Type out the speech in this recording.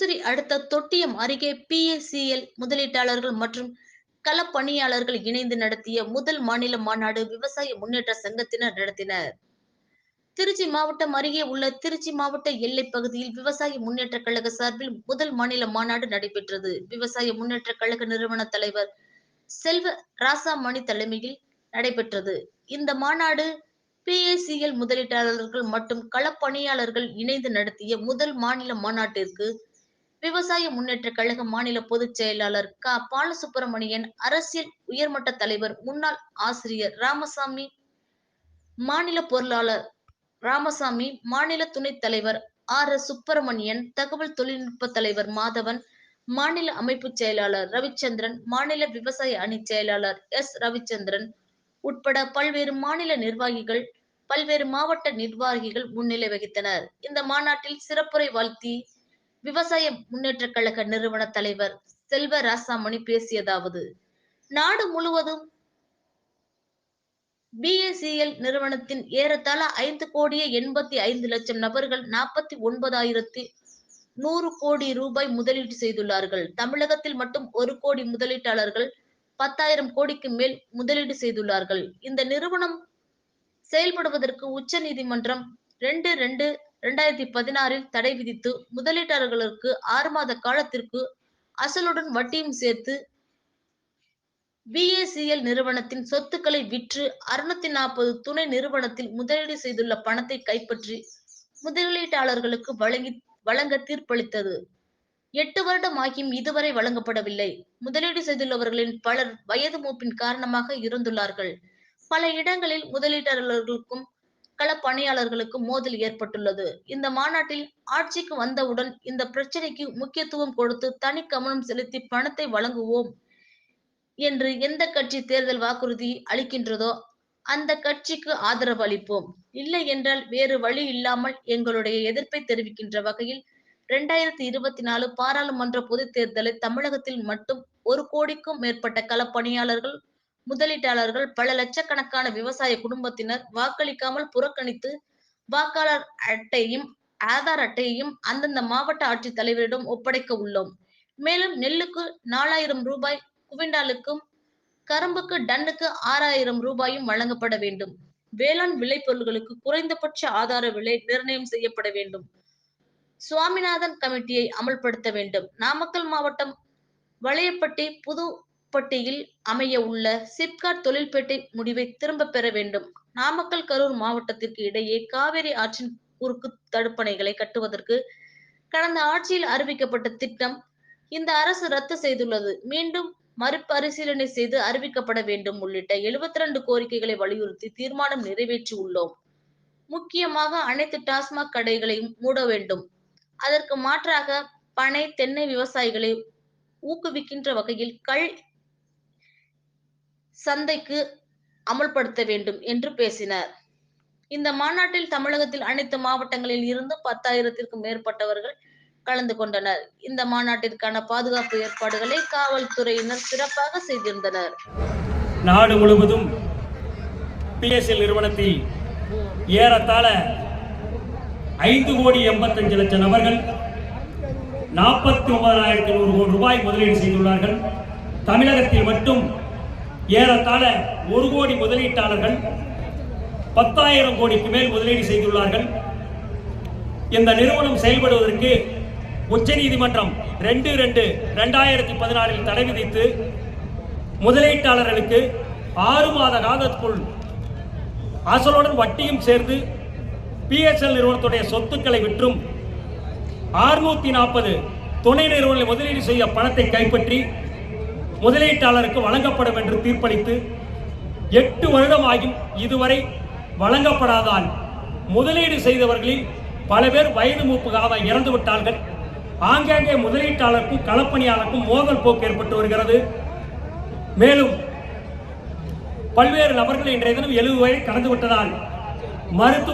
முசிறி அடுத்த தொட்டியம் அருகே பிஏசிஎல் முதலீட்டாளர்கள் மற்றும் களப்பணியாளர்கள் இணைந்து நடத்திய முதல் மாநில மாநாடு விவசாய முன்னேற்ற சங்கத்தினர் நடத்தினர். திருச்சி மாவட்டம் அருகே உள்ள திருச்சி மாவட்ட எல்லை பகுதியில் விவசாய முன்னேற்ற கழக சார்பில் முதல் மாநில மாநாடு நடைபெற்றது. விவசாய முன்னேற்ற கழக நிறுவன தலைவர் செல்வ ராசாமணி தலைமையில் நடைபெற்றது. இந்த மாநாடு பிஏசிஎல் முதலீட்டாளர்கள் மற்றும் களப்பணியாளர்கள் இணைந்து நடத்திய முதல் மாநில மாநாட்டிற்கு விவசாய முன்னேற்ற கழக மாநில பொதுச் செயலாளர் க. பாலசுப்பிரமணியன் அரசியல் உயர்மட்ட தலைவர் முன்னாள் ஆசிரியர் ராமசாமி மாநில பொருளாளர் ராமசாமி மாநில துணைத் தலைவர் ஆர். எஸ். சுப்பிரமணியன் தகவல் தொழில்நுட்ப தலைவர் மாதவன் மாநில அமைப்பு செயலாளர் ரவிச்சந்திரன் மாநில விவசாய அணி செயலாளர் எஸ். ரவிச்சந்திரன் உட்பட பல்வேறு மாநில நிர்வாகிகள் பல்வேறு மாவட்ட நிர்வாகிகள் முன்னிலை வகித்தனர். இந்த மாநாட்டில் சிறப்புரை வாழ்த்தி விவசாய முன்னேற்ற கழக நிறுவன தலைவர் செல்வ ராசாமணி பேசியதாவது நாடு முழுவதும் பிஎஸ்சிஎல் நிறுவனத்தின் ஏறத்தாழ ஐந்து கோடியே எண்பத்தி ஐந்து லட்சம் நபர்கள் நாற்பத்தி ஒன்பதாயிரத்தி நூறு கோடி ரூபாய் முதலீடு செய்துள்ளார்கள். தமிழகத்தில் மட்டும் ஒரு கோடி முதலீட்டாளர்கள் பத்தாயிரம் கோடிக்கு மேல் முதலீடு செய்துள்ளார்கள். இந்த நிறுவனம் செயல்படுவதற்கு உச்ச நீதிமன்றம் ரெண்டு ரெண்டு இரண்டாயிரத்தி பதினாறில் தடை விதித்து முதலீட்டாளர்களுக்கு ஆறு மாத காலத்திற்கு அசலுடன் வட்டியும் சேர்த்து பிஏசிஎல் நிறுவனத்தின் சொத்துக்களை விற்று அறுநூத்தி நாற்பது துணை நிறுவனத்தில் முதலீடு செய்துள்ள பணத்தை கைப்பற்றி முதலீட்டாளர்களுக்கு வழங்கி வழங்க தீர்ப்பளித்தது. எட்டு வருடம் ஆகியும் இதுவரை வழங்கப்படவில்லை. முதலீடு செய்துள்ளவர்களின் பலர் வயது மூப்பின் காரணமாக இருந்துள்ளார்கள் பல இடங்களில் முதலீட்டாளர்களுக்கும் களப்பணியாளர்களுக்கும் மோதல் ஏற்பட்டுள்ளது. இந்த மாநாட்டில் ஆட்சிக்கு வந்தவுடன் இந்த பிரச்சனைக்கு முக்கியத்துவம் கொடுத்து தனி கவனம் செலுத்தி பணத்தை வழங்குவோம் என்று எந்த கட்சி தேர்தல் வாக்குறுதி அளிக்கின்றதோ அந்த கட்சிக்கு ஆதரவு அளிப்போம். இல்லை என்றால் வேறு வழி இல்லாமல் எங்களுடைய எதிர்ப்பை தெரிவிக்கின்ற வகையில் இரண்டாயிரத்தி இருபத்தி நாலு பாராளுமன்ற பொதுத் தேர்தலை தமிழகத்தில் மட்டும் ஒரு கோடிக்கும் மேற்பட்ட களப்பணியாளர்கள் முதலீட்டாளர்கள் பல லட்சக்கணக்கான விவசாய குடும்பத்தினர் வாக்களிக்காமல் புறக்கணித்து வாக்காளர் அட்டையும் ஆதார் அட்டையையும் அந்தந்த மாவட்ட ஆட்சித் தலைவரிடம் ஒப்படைக்க உள்ளோம். மேலும் நெல்லுக்கு நாலாயிரம் ரூபாய் குவிண்டாலுக்கும் கரும்புக்கு டன்னுக்கு ஆறாயிரம் ரூபாயும் வழங்கப்பட வேண்டும். வேளாண் விளைபொருள்களுக்கு குறைந்தபட்ச ஆதார விலை நிர்ணயம் செய்யப்பட வேண்டும். சுவாமிநாதன் கமிட்டியை அமல்படுத்த வேண்டும். நாமக்கல் மாவட்டம் வளையப்பட்டி புது பட்டியில் அமைய உள்ள சிப்காட் தொழில்பேட்டை முடிவை திரும்ப பெற வேண்டும். நாமக்கல் கரூர் மாவட்டத்திற்கு இடையே காவிரி ஆற்றின் குறுக்கு தடுப்பணைகளை கட்டுவதற்கு கடந்த ஆட்சியில் அறிவிக்கப்பட்ட திட்டம் இந்த அரசு ரத்து செய்துள்ளது. மீண்டும் மறுபரிசீலனை செய்து அறிவிக்கப்பட வேண்டும் உள்ளிட்ட எழுபத்தி ரெண்டு கோரிக்கைகளை வலியுறுத்தி தீர்மானம் நிறைவேற்றி உள்ளோம். முக்கியமாக அனைத்து டாஸ்மாக் கடைகளையும் மூட வேண்டும். அதற்கு மாற்றாக பனை தென்னை விவசாயிகளை ஊக்குவிக்கின்ற வகையில் கள் சந்தைக்கு அமல்படுத்த வேண்டும் என்று பேசினார். இந்த மாநாட்டில் தமிழகத்தில் அனைத்து மாவட்டங்களில் இருந்து பத்தாயிரத்திற்கும் மேற்பட்டவர்கள் கலந்து கொண்டனர். இந்த மாநாட்டிற்கான பாதுகாப்பு ஏற்பாடுகளை காவல்துறையினர் சிறப்பாக செய்திருந்தனர். நாடு முழுவதும் பிஎஸ்எல் நிறுவனத்தில் ஏறத்தாழ ஐந்து கோடி எண்பத்தஞ்சு லட்சம் நபர்கள் நாற்பத்தி ஒன்பதாயிரத்தி நூறு கோடி ரூபாய் முதலீடு செய்துள்ளார்கள். தமிழகத்தில் மட்டும் ஏறத்தாழ ஒரு கோடி முதலீட்டாளர்கள் பத்தாயிரம் கோடிக்கு மேல் முதலீடு செய்துள்ளார்கள். இந்த நிறுவனம் செயல்படுவதற்கு உச்சநீதிமன்றம் ரெண்டு ரெண்டு ரெண்டாயிரத்தி பதினாறில் தடை விதித்து முதலீட்டாளர்களுக்கு ஆறு மாத காலத்துக்குள் அசலுடன் வட்டியும் சேர்ந்து பிஎஸ்எல் நிறுவனத்துடைய சொத்துக்களை விற்றும் அறுநூத்தி நாற்பது துணை நிறுவனங்களில் முதலீடு செய்ய பணத்தை கைப்பற்றி முதலீட்டாளருக்கு வழங்கப்படும் என்று தீர்ப்பளித்து எட்டு வருடம் ஆகும் இதுவரை வழங்கப்படாதால் முதலீடு செய்தவர்களில் பல பேர் வயது மூப்புக்காக இறந்து விட்டார்கள். ஆங்காங்கே முதலீட்டாளருக்கும் களப்பணியாளருக்கும் மோதல் போக்கு ஏற்பட்டு வருகிறது. மேலும் பல்வேறு நபர்கள் இன்றைய தினம் எழுபது வயது கடந்து விட்டதால் மருத்துவ